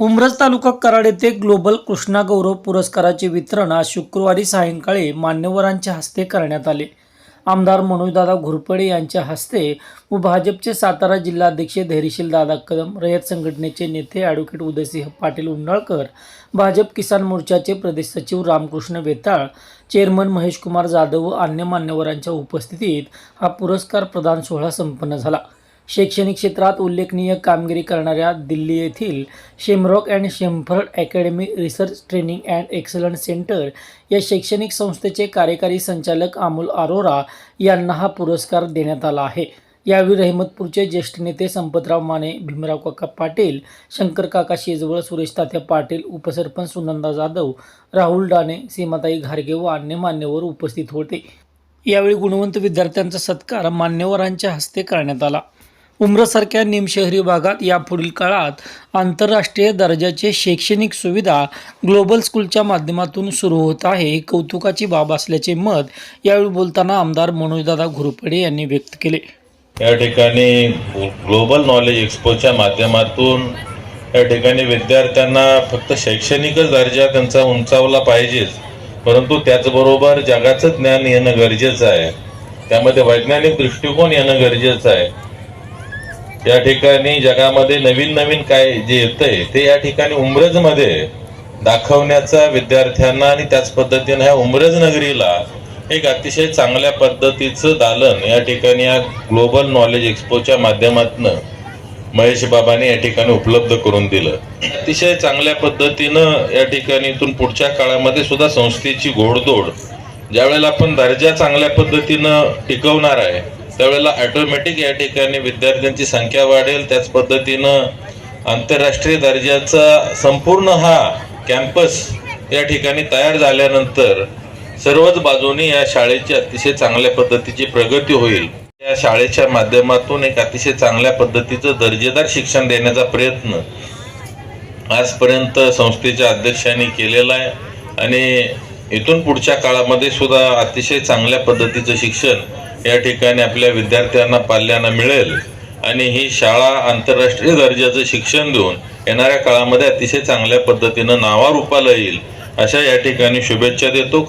उमरज तालुका कराड येथे ग्लोबल कृष्णा गौरव पुरस्काराचे वितरण आज शुक्रवारी सायंकाळी मान्यवरांच्या हस्ते करण्यात आले. आमदार मनोजदादा घोरपडे यांच्या हस्ते व भाजपचे सातारा जिल्हाध्यक्ष धैर्यशील दादा कदम रयत संघटनेचे नेते ॲडव्होकेट उदयसिंह पाटील उंडाळकर भाजप किसान मोर्चाचे प्रदेश सचिव रामकृष्ण वेताळ चेअरमन महेशकुमार जाधव व अन्य मान्यवरांच्या उपस्थितीत हा पुरस्कार प्रदान सोहळा संपन्न झाला. शैक्षणिक क्षेत्रात उल्लेखनीय कामगिरी करणाऱ्या दिल्ली येथील Shamrock and Shemford academy research training and excellence centre या शैक्षणिक संस्थेचे कार्यकारी संचालक अमोल अरोरा यांना हा पुरस्कार देण्यात आला आहे. यावेळी रहमतपूरचे ज्येष्ठ नेते संपतराव माने भीमराव काका पाटील शंकर काका शेजवळ सुरेश तात्या पाटील उपसरपंच सुनंदा जाधव राहुल डाणे सीमाताई घारगे व अन्य मान्यवर उपस्थित होते. यावेळी गुणवंत विद्यार्थ्यांचा सत्कार मान्यवरांच्या हस्ते करण्यात आला. उम्रसारख्या निमशहरी भागात यापुढील काळात आंतरराष्ट्रीय दर्जाचे शैक्षणिक सुविधा ग्लोबल स्कूलच्या माध्यमातून सुरू होत आहे ही कौतुकाची बाब असल्याचे मत यावेळी बोलताना आमदार मनोजदादा घुरपडे यांनी व्यक्त केले. या ठिकाणी ग्लोबल नॉलेज एक्सपोच्या माध्यमातून या ठिकाणी विद्यार्थ्यांना फक्त शैक्षणिकच दर्जा त्यांचा उंचावला पाहिजेच परंतु त्याचबरोबर जगाचं ज्ञान येणं गरजेचं आहे. त्यामध्ये वैज्ञानिक दृष्टिकोन येणं गरजेचं आहे. या ठिकाणी जगामध्ये नवीन नवीन काय जे येतंय ते या ठिकाणी उमरजमध्ये दाखवण्याचा विद्यार्थ्यांना आणि त्याच पद्धतीने ह्या उमरज नगरीला एक अतिशय चांगल्या पद्धतीचं दालन या ठिकाणी या ग्लोबल नॉलेज एक्सपोच्या माध्यमातनं महेश बाबांनी या ठिकाणी उपलब्ध करून दिलं. अतिशय चांगल्या पद्धतीनं या ठिकाणी इथून पुढच्या काळामध्ये सुद्धा संस्थेची घोडदोड ज्यावेळेला आपण दर्जा चांगल्या पद्धतीनं टिकवणार आहे त्यावेळेला ॲटोमॅटिक या ठिकाणी विद्यार्थ्यांची संख्या वाढेल. त्याच पद्धतीनं आंतरराष्ट्रीय दर्जाचा संपूर्ण हा कॅम्पस या ठिकाणी तयार झाल्यानंतर सर्वच बाजूनी या शाळेची अतिशय चांगल्या पद्धतीची प्रगती होईल. या शाळेच्या माध्यमातून एक अतिशय चांगल्या पद्धतीचं दर्जेदार शिक्षण देण्याचा प्रयत्न आजपर्यंत संस्थेच्या अध्यक्षांनी केलेला आहे. आणि इथून पुढच्या काळामध्ये सुद्धा अतिशय चांगल्या पद्धतीचं शिक्षण या ठिकाणी आपल्या विद्यार्थ्यांना पाल्यांना मिळेल. आणि ही शाळा आंतरराष्ट्रीय दर्जाचं शिक्षण देऊन येणाऱ्या काळामध्ये अतिशय चांगल्या पद्धतीनं नावारूपाला येईल. अशा या ठिकाणी शुभेच्छा देतो.